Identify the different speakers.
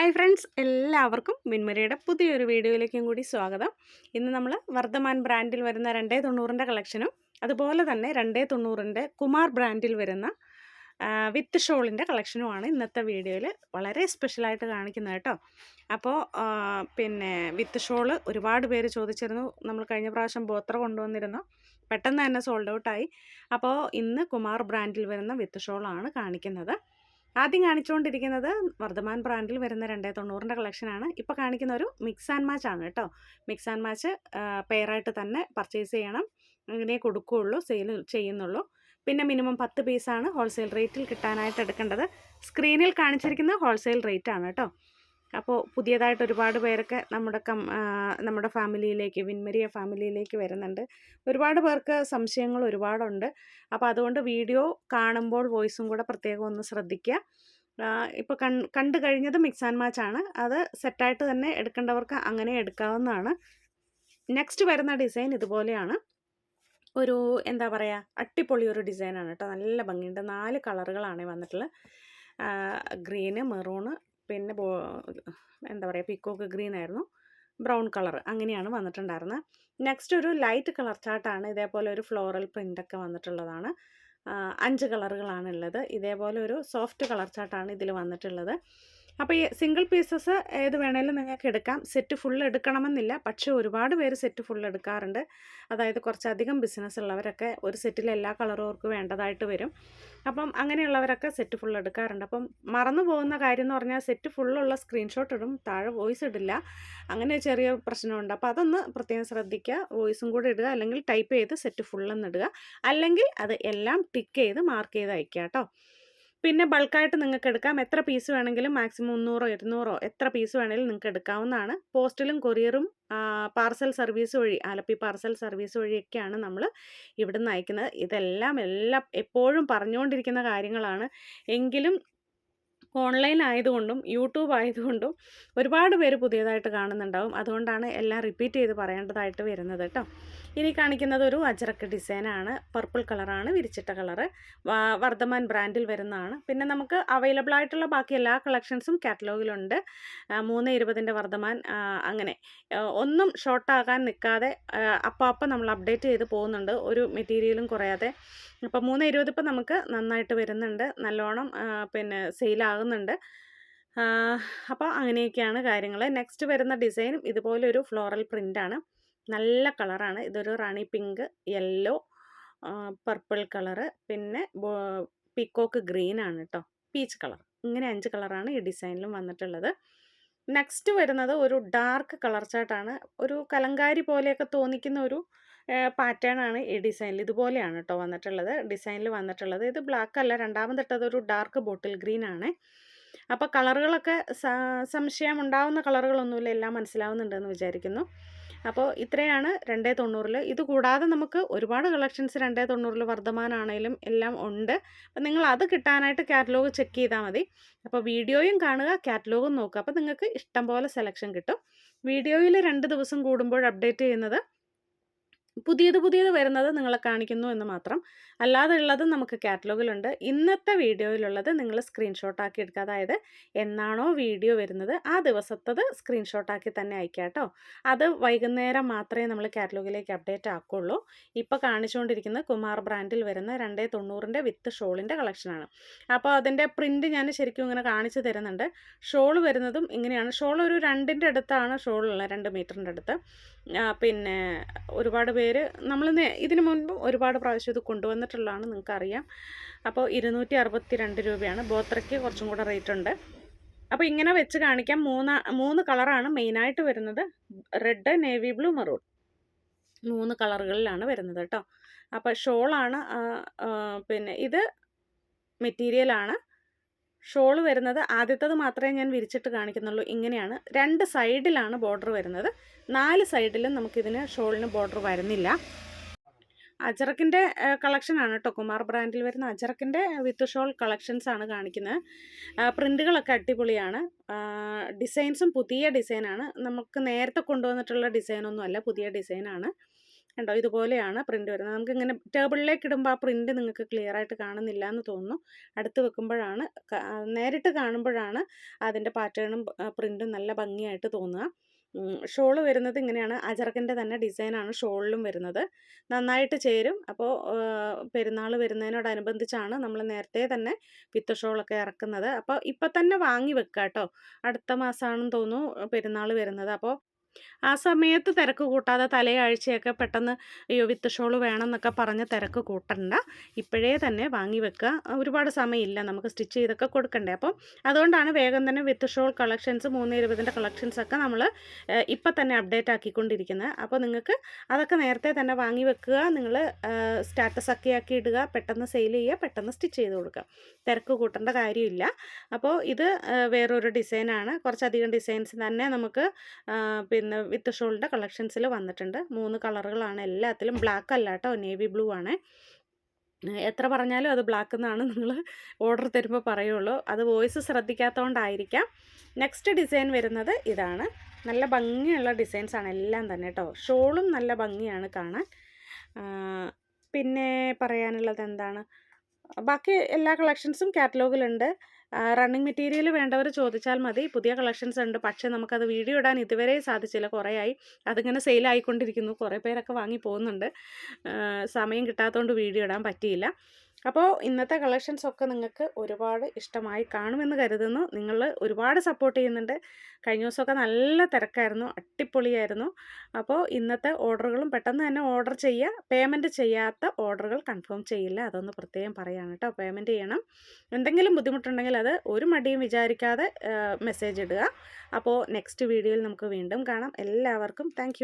Speaker 1: Hi friends എല്ലാവർക്കും മിൻമരയുടെ പുതിയൊരു വീഡിയോയിലേക്കും കൂടി സ്വാഗതം. ഇന്ന് നമ്മൾ വർദ്ധമാൻ ബ്രാൻഡിൽ വരുന്ന രണ്ടേ തൊണ്ണൂറിന്റെ കളക്ഷനും അതുപോലെ തന്നെ രണ്ടേ തൊണ്ണൂറിന്റെ കുമാർ ബ്രാൻഡിൽ വരുന്ന വിത്ത് ഷോളിന്റെ കളക്ഷനുമാണ് ഇന്നത്തെ വീഡിയോയിൽ വളരെ സ്പെഷ്യലായിട്ട് കാണിക്കുന്നത് കേട്ടോ. അപ്പോൾ പിന്നെ വിത്ത് ഷോൾ ഒരുപാട് പേര് ചോദിച്ചിരുന്നു. നമ്മൾ കഴിഞ്ഞ പ്രാവശ്യം ബോത്ര കൊണ്ടുവന്നിരുന്നു. പെട്ടെന്ന് തന്നെ സോൾഡ് ഔട്ടായി അപ്പോൾ ഇന്ന് കുമാർ ബ്രാൻഡിൽ വരുന്ന വിത്ത് ഷോളാണ് കാണിക്കുന്നത്. ആദ്യം കാണിച്ചുകൊണ്ടിരിക്കുന്നത് വർദ്ധമാൻ ബ്രാൻഡിൽ വരുന്ന രണ്ടേ തൊണ്ണൂറിന്റെ കളക്ഷനാണ് ഇപ്പോൾ കാണിക്കുന്ന ഒരു മിക്സ് ആൻഡ് മാച്ച് ആണ് കേട്ടോ. മിക്സ് ആൻഡ് മാച്ച് പെയറായിട്ട് തന്നെ പർച്ചേസ് ചെയ്യണം. അങ്ങനെ കൊടുക്കുകയുള്ളൂ സെയിൽ ചെയ്യുന്നുള്ളൂ. പിന്നെ മിനിമം പത്ത് പീസാണ് ഹോൾസെയിൽ റേറ്റിൽ കിട്ടാനായിട്ട് എടുക്കേണ്ടത്. സ്ക്രീനിൽ കാണിച്ചിരിക്കുന്നത് ഹോൾസെയിൽ റേറ്റ് ആണ് കേട്ടോ. അപ്പോൾ പുതിയതായിട്ട് ഒരുപാട് പേരൊക്കെ നമ്മുടെ കം നമ്മുടെ ഫാമിലിയിലേക്ക് വിൻമരിയ ഫാമിലിയിലേക്ക് വരുന്നുണ്ട്. ഒരുപാട് പേർക്ക് സംശയങ്ങൾ ഒരുപാടുണ്ട്. അപ്പോൾ അതുകൊണ്ട് വീഡിയോ കാണുമ്പോൾ വോയിസും കൂടെ പ്രത്യേകം ഒന്ന് ശ്രദ്ധിക്കുക. ഇപ്പോൾ കൺ കണ്ടു കഴിഞ്ഞത് മിക്സ് ആൻഡ് മാച്ച് ആണ്. അത് സെറ്റായിട്ട് തന്നെ എടുക്കേണ്ടവർക്ക് അങ്ങനെ എടുക്കാവുന്നതാണ്. നെക്സ്റ്റ് വരുന്ന ഡിസൈൻ ഇതുപോലെയാണ്. ഒരു എന്താ പറയുക അട്ടിപ്പൊളി ഒരു ഡിസൈനാണ് കേട്ടോ. നല്ല ഭംഗിയുണ്ട്. നാല് കളറുകളാണ് വന്നിട്ടുള്ളത്. ഗ്രീന് മെറൂണ് പിന്നെ എന്താ പറയുക പിക്കോക്ക് ഗ്രീൻ ആയിരുന്നു. ബ്രൗൺ കളർ അങ്ങനെയാണ് വന്നിട്ടുണ്ടായിരുന്നത് നെക്സ്റ്റ് ഒരു ലൈറ്റ് കളർ ചാർട്ടാണ് ഇതേപോലെ ഒരു ഫ്ലോറൽ പ്രിന്റൊക്കെ വന്നിട്ടുള്ളതാണ്. അഞ്ച് കളറുകളാണുള്ളത് ഇതേപോലെ ഒരു സോഫ്റ്റ് കളർ ചാർട്ടാണ് ഇതിൽ വന്നിട്ടുള്ളത്. അപ്പോൾ ഈ സിംഗിൾ പീസസ് ഏത് വേണേലും നിങ്ങൾക്ക് എടുക്കാം. സെറ്റ് ഫുൾ എടുക്കണമെന്നില്ല. പക്ഷേ ഒരുപാട് പേര് സെറ്റ് ഫുൾ എടുക്കാറുണ്ട്. അതായത് കുറച്ചധികം ബിസിനസ് ഉള്ളവരൊക്കെ ഒരു സെറ്റിൽ എല്ലാ കളറും അവർക്ക് വേണ്ടതായിട്ട് വരും. അപ്പം അങ്ങനെയുള്ളവരൊക്കെ സെറ്റ് ഫുൾ എടുക്കാറുണ്ട്. അപ്പം മറന്നു പോകുന്ന കാര്യം എന്ന് പറഞ്ഞാൽ സെറ്റ് ഫുള്ളുള്ള സ്ക്രീൻഷോട്ട് ഇടും. താഴെ വോയിസ് ഇടില്ല. അങ്ങനെ ചെറിയ പ്രശ്നമുണ്ട്. അപ്പോൾ അതൊന്ന് പ്രത്യേകം ശ്രദ്ധിക്കുക. വോയിസും കൂടെ ഇടുക. അല്ലെങ്കിൽ ടൈപ്പ് ചെയ്ത് സെറ്റ് ഫുള്ളെന്ന് ഇടുക. അല്ലെങ്കിൽ അത് എല്ലാം ടിക്ക് ചെയ്ത് മാർക്ക് ചെയ്ത് അയക്കുക കേട്ടോ. പിന്നെ ബൾക്കായിട്ട് നിങ്ങൾക്ക് എടുക്കാം. എത്ര പീസ് വേണമെങ്കിലും മാക്സിമം മുന്നൂറോ ഇരുന്നൂറോ എത്ര പീസ് വേണമെങ്കിലും നിങ്ങൾക്ക് എടുക്കാവുന്നതാണ്. പോസ്റ്റലും കൊറിയറും പാർസൽ സർവീസ് വഴി ആലപ്പി പാർസൽ സർവീസ് വഴിയൊക്കെയാണ് നമ്മൾ ഇവിടുന്ന് അയക്കുന്നത്. ഇതെല്ലാം എല്ലാം എപ്പോഴും പറഞ്ഞുകൊണ്ടിരിക്കുന്ന കാര്യങ്ങളാണ്. എങ്കിലും ഓൺലൈൻ ആയതുകൊണ്ടും യൂട്യൂബ് ആയതുകൊണ്ടും ഒരുപാട് പേര് പുതിയതായിട്ട് കാണുന്നുണ്ടാവും. അതുകൊണ്ടാണ് എല്ലാം റിപ്പീറ്റ് ചെയ്ത് പറയേണ്ടതായിട്ട് വരുന്നത് കേട്ടോ. ഇനി കാണിക്കുന്നത് ഒരു അജറക്ക് ഡിസൈനാണ് പർപ്പിൾ കളറാണ് വിരിച്ചിട്ട കളറ് വർദ്ധമാൻ ബ്രാൻഡിൽ വരുന്നതാണ്. പിന്നെ നമുക്ക് അവൈലബിൾ ആയിട്ടുള്ള ബാക്കി എല്ലാ കളക്ഷൻസും കാറ്റലോഗിലുണ്ട് മൂന്ന് ഇരുപതിന്റെ വർദ്ധമാൻ അങ്ങനെ. ഒന്നും ഷോർട്ടാകാൻ നിൽക്കാതെ അപ്പം അപ്പം നമ്മൾ അപ്ഡേറ്റ് ചെയ്ത് പോകുന്നുണ്ട്. ഒരു മെറ്റീരിയലും കുറയാതെ. അപ്പോൾ മൂന്ന് ഇരുപത് ഇപ്പം നമുക്ക് നന്നായിട്ട് വരുന്നുണ്ട്. നല്ലോണം പിന്നെ സെയിലാകുന്നുണ്ട് അപ്പോൾ അങ്ങനെയൊക്കെയാണ് കാര്യങ്ങൾ നെക്സ്റ്റ് വരുന്ന ഡിസൈനും ഇതുപോലെ ഒരു ഫ്ലോറൽ പ്രിന്റാണ് നല്ല കളറാണ്. ഇതൊരു rani pink yellow purple colour പിന്നെ പീക്കോക്ക് ഗ്രീൻ ആണ് കേട്ടോ പീച്ച് കളർ. ഇങ്ങനെ അഞ്ച് കളറാണ് ഈ ഡിസൈനിലും വന്നിട്ടുള്ളത്. നെക്സ്റ്റ് വരുന്നത് ഒരു ഡാർക്ക് കളർ ചാർട്ടാണ് ഒരു കലങ്കാരി പോലെയൊക്കെ തോന്നിക്കുന്ന ഒരു പാറ്റേൺ ആണ് ഈ ഡിസൈനിൽ ഇതുപോലെയാണ് കേട്ടോ വന്നിട്ടുള്ളത്. ഡിസൈനിൽ വന്നിട്ടുള്ളത്. ഇത് ബ്ലാക്ക് അല്ല രണ്ടാമതിട്ടത് ഒരു ഡാർക്ക് ബോട്ടിൽ ഗ്രീൻ ആണ്. അപ്പോൾ കളറുകളൊക്കെ സംശയം ഉണ്ടാവുന്ന കളറുകളൊന്നുമില്ല. എല്ലാം മനസ്സിലാവുന്നുണ്ടെന്ന് വിചാരിക്കുന്നു. അപ്പോൾ ഇത്രയാണ് രണ്ടേ തൊണ്ണൂറിൽ ഇത് കൂടാതെ നമുക്ക് ഒരുപാട് കളക്ഷൻസ് രണ്ടേ തൊണ്ണൂറിൽ വർദ്ധമാനാണേലും എല്ലാം ഉണ്ട്. അപ്പം നിങ്ങൾ അത് കിട്ടാനായിട്ട് കാറ്റലോഗ് ചെക്ക് ചെയ്താൽ മതി. അപ്പോൾ വീഡിയോയും കാണുക കാറ്റലോഗും നോക്കുക. അപ്പോൾ നിങ്ങൾക്ക് ഇഷ്ടം പോലെ സെലക്ഷൻ കിട്ടും. വീഡിയോയിൽ രണ്ട് ദിവസം കൂടുമ്പോൾ അപ്ഡേറ്റ് ചെയ്യുന്നത് പുതിയത് പുതിയത് വരുന്നത് നിങ്ങളെ കാണിക്കുന്നു എന്ന് മാത്രം. അല്ലാതെ ഉള്ളത് നമുക്ക് കാറ്റലോഗിലുണ്ട് ഇന്നത്തെ വീഡിയോയിലുള്ളത് നിങ്ങൾ സ്ക്രീൻഷോട്ട് ആക്കി എടുക്കുക. അതായത് എന്നാണോ വീഡിയോ വരുന്നത് ആ ദിവസത്തത് സ്ക്രീൻഷോട്ട് ആക്കി തന്നെ അയക്കുക കേട്ടോ. അത് വൈകുന്നേരം മാത്രമേ നമ്മൾ കാറ്റലോഗിലേക്ക് അപ്ഡേറ്റ് ആക്കുള്ളൂ. ഇപ്പോൾ കാണിച്ചുകൊണ്ടിരിക്കുന്നത് കുമാർ ബ്രാൻഡിൽ വരുന്ന രണ്ടേ തൊണ്ണൂറിന്റെ വിത്ത് ഷോളിന്റെ കളക്ഷനാണ് അപ്പോൾ അതിന്റെ പ്രിന്റ് ഞാൻ ശരിക്കും ഇങ്ങനെ കാണിച്ചു തരുന്നുണ്ട്. ഷോൾ വരുന്നതും ഇങ്ങനെയാണ്. ഷോൾ ഒരു രണ്ടിന്റെ അടുത്താണ് ഷോളുള്ളത് രണ്ട് മീറ്ററിന്റെ അടുത്ത്. പിന്നെ ഒരുപാട് പേര് നമ്മൾ ഇതിനു മുൻപ് ഒരുപാട് പ്രാവശ്യം ഇത് കൊണ്ടുവന്നിട്ടുള്ളതാണ് നിങ്ങൾക്കറിയാം. അപ്പോൾ ഇരുന്നൂറ്റി അറുപത്തി രണ്ട് രൂപയാണ്. ബോത്രയ്ക്ക് കുറച്ചും കൂടെ റേറ്റ് ഉണ്ട്. അപ്പോൾ ഇങ്ങനെ വെച്ച് കാണിക്കാം. മൂന്ന് മൂന്ന് കളറാണ് മെയിനായിട്ട് വരുന്നത്. റെഡ് നേവി ബ്ലൂ മെറൂൺ മൂന്ന് കളറുകളിലാണ് വരുന്നത് കേട്ടോ. അപ്പോൾ ഷോളാണ് പിന്നെ ഇത് മെറ്റീരിയലാണ്. ഷോൾ വരുന്നത് ആദ്യത്തത് മാത്രമേ ഞാൻ വിരിച്ചിട്ട് കാണിക്കുന്നുള്ളൂ. ഇങ്ങനെയാണ്. രണ്ട് സൈഡിലാണ് ബോർഡർ വരുന്നത്. നാല് സൈഡിലും നമുക്കിതിന് ഷോളിന് ബോർഡർ വരുന്നില്ല. അജറക്കിന്റെ കളക്ഷനാണ് കേട്ടോ കുമാർ ബ്രാൻഡിൽ വരുന്ന അജറക്കിന്റെ വിത്ത് ഷോൾ കളക്ഷൻസ് ആണ് കാണിക്കുന്നത്. പ്രിന്റുകളൊക്കെ അടിപൊളിയാണ്. ഡിസൈൻസും പുതിയ ഡിസൈനാണ്. നമുക്ക് നേരത്തെ കൊണ്ടുവന്നിട്ടുള്ള ഡിസൈനൊന്നും അല്ല പുതിയ ഡിസൈനാണ്. കണ്ടോ ഇതുപോലെയാണ് പ്രിന്റ് വരുന്നത്. നമുക്ക് ഇങ്ങനെ ടേബിളിലേക്ക് ഇടുമ്പോൾ ആ പ്രിന്റ് നിങ്ങൾക്ക് ക്ലിയർ ആയിട്ട് കാണുന്നില്ല എന്ന് തോന്നുന്നു. അടുത്ത് വെക്കുമ്പോഴാണ് നേരിട്ട് കാണുമ്പോഴാണ് അതിന്റെ പാറ്റേണും പ്രിന്റും നല്ല ഭംഗിയായിട്ട് തോന്നുക. ഷോൾ വരുന്നത് ഇങ്ങനെയാണ്. അജറക്കിന്റെ തന്നെ ഡിസൈനാണ് ഷോളിലും വരുന്നത്. നന്നായിട്ട് ചേരും. അപ്പോൾ പെരുന്നാൾ വരുന്നതിനോടനുബന്ധിച്ചാണ് നമ്മൾ നേരത്തെ തന്നെ വിത്ത് ഷോളൊക്കെ ഇറക്കുന്നത്. അപ്പോൾ ഇപ്പം തന്നെ വാങ്ങി വെക്കുക കേട്ടോ അടുത്ത മാസമാണെന്ന് തോന്നുന്നു പെരുന്നാൾ വരുന്നത്. അപ്പോൾ ആ സമയത്ത് തിരക്ക് കൂട്ടാതെ തലയാഴ്ചയൊക്കെ പെട്ടെന്ന് അയ്യോ വിത്ത് ഷോൾ വേണം എന്നൊക്കെ പറഞ്ഞ് തിരക്ക് കൂട്ടണ്ട. ഇപ്പോഴേ തന്നെ വാങ്ങി വെക്കുക. ഒരുപാട് സമയമില്ല. നമുക്ക് സ്റ്റിച്ച് ചെയ്തൊക്കെ കൊടുക്കണ്ടേ. അപ്പം അതുകൊണ്ടാണ് വേഗം തന്നെ വിത്ത് ഷോൾ കളക്ഷൻസ് മൂന്ന് ഇരുപതിന്റെ കളക്ഷൻസൊക്കെ നമ്മൾ ഇപ്പം തന്നെ അപ്ഡേറ്റ് ആക്കിക്കൊണ്ടിരിക്കുന്നത്. അപ്പോൾ നിങ്ങൾക്ക് അതൊക്കെ നേരത്തെ തന്നെ വാങ്ങി വെക്കുക. നിങ്ങൾ സ്റ്റാറ്റസ് ഒക്കെ ആക്കി ഇടുക. പെട്ടെന്ന് സെയിൽ ചെയ്യുക. പെട്ടെന്ന് സ്റ്റിച്ച് ചെയ്ത് കൊടുക്കുക. തിരക്ക് കൂട്ടേണ്ട കാര്യമില്ല. അപ്പോൾ ഇത് വേറൊരു ഡിസൈനാണ്. കുറച്ചധികം ഡിസൈൻസ് തന്നെ നമുക്ക് പിന്നെ വിത്ത് ഷോളിന്റെ കളക്ഷൻസിൽ വന്നിട്ടുണ്ട്. മൂന്ന് കളറുകളാണ് എല്ലാത്തിലും. ബ്ലാക്ക് അല്ല കേട്ടോ നേവി ബ്ലൂ ആണ്. എത്ര പറഞ്ഞാലും അത് ബ്ലാക്ക് എന്നാണ് നിങ്ങൾ ഓർഡർ തരുമ്പോൾ പറയുള്ളൂ. അത് വോയിസ് ശ്രദ്ധിക്കാത്തതുകൊണ്ടായിരിക്കാം നെക്സ്റ്റ് ഡിസൈൻ വരുന്നത് ഇതാണ്. നല്ല ഭംഗിയുള്ള ഡിസൈൻസ് ആണ് എല്ലാം തന്നെ കേട്ടോ. ഷോളും നല്ല ഭംഗിയാണ് കാണാൻ. പിന്നെ പറയാനുള്ളത് എന്താണ്? ബാക്കി എല്ലാ കളക്ഷൻസും കാറ്റലോഗിലുണ്ട്. റണ്ണിങ് മെറ്റീരിയൽ വേണ്ടവർ ചോദിച്ചാൽ മതി. പുതിയ കളക്ഷൻസ് ഉണ്ട്. പക്ഷേ നമുക്കത് വീഡിയോ ഇടാൻ ഇതുവരെ സാധിച്ചില്ല. കുറേയായി. അതിങ്ങനെ സെയിലായിക്കൊണ്ടിരിക്കുന്നു കുറേ പേരൊക്കെ വാങ്ങി പോകുന്നുണ്ട്. സമയം കിട്ടാത്തതുകൊണ്ട് വീഡിയോ ഇടാൻ പറ്റിയില്ല. അപ്പോൾ ഇന്നത്തെ കളക്ഷൻസ് ഒക്കെ നിങ്ങൾക്ക് ഒരുപാട് ഇഷ്ടമായി കാണുമെന്ന് കരുതുന്നു. നിങ്ങൾ ഒരുപാട് സപ്പോർട്ട് ചെയ്യുന്നുണ്ട്. കഴിഞ്ഞ ദിവസമൊക്കെ നല്ല തിരക്കായിരുന്നു. അടിപൊളിയായിരുന്നു. അപ്പോൾ ഇന്നത്തെ ഓർഡറുകളും പെട്ടെന്ന് തന്നെ ഓർഡർ ചെയ്യുക. പേയ്മെന്റ് ചെയ്യാത്ത ഓർഡറുകൾ കൺഫേം ചെയ്യില്ല. അതൊന്ന് പ്രത്യേകം പറയാണ് കേട്ടോ പേയ്മെന്റ് ചെയ്യണം. എന്തെങ്കിലും ബുദ്ധിമുട്ടുണ്ടെങ്കിൽ അത് ഒരു മടിയും വിചാരിക്കാതെ മെസ്സേജ് ഇടുക. അപ്പോൾ നെക്സ്റ്റ് വീഡിയോയിൽ നമുക്ക് വീണ്ടും കാണാം. എല്ലാവർക്കും താങ്ക്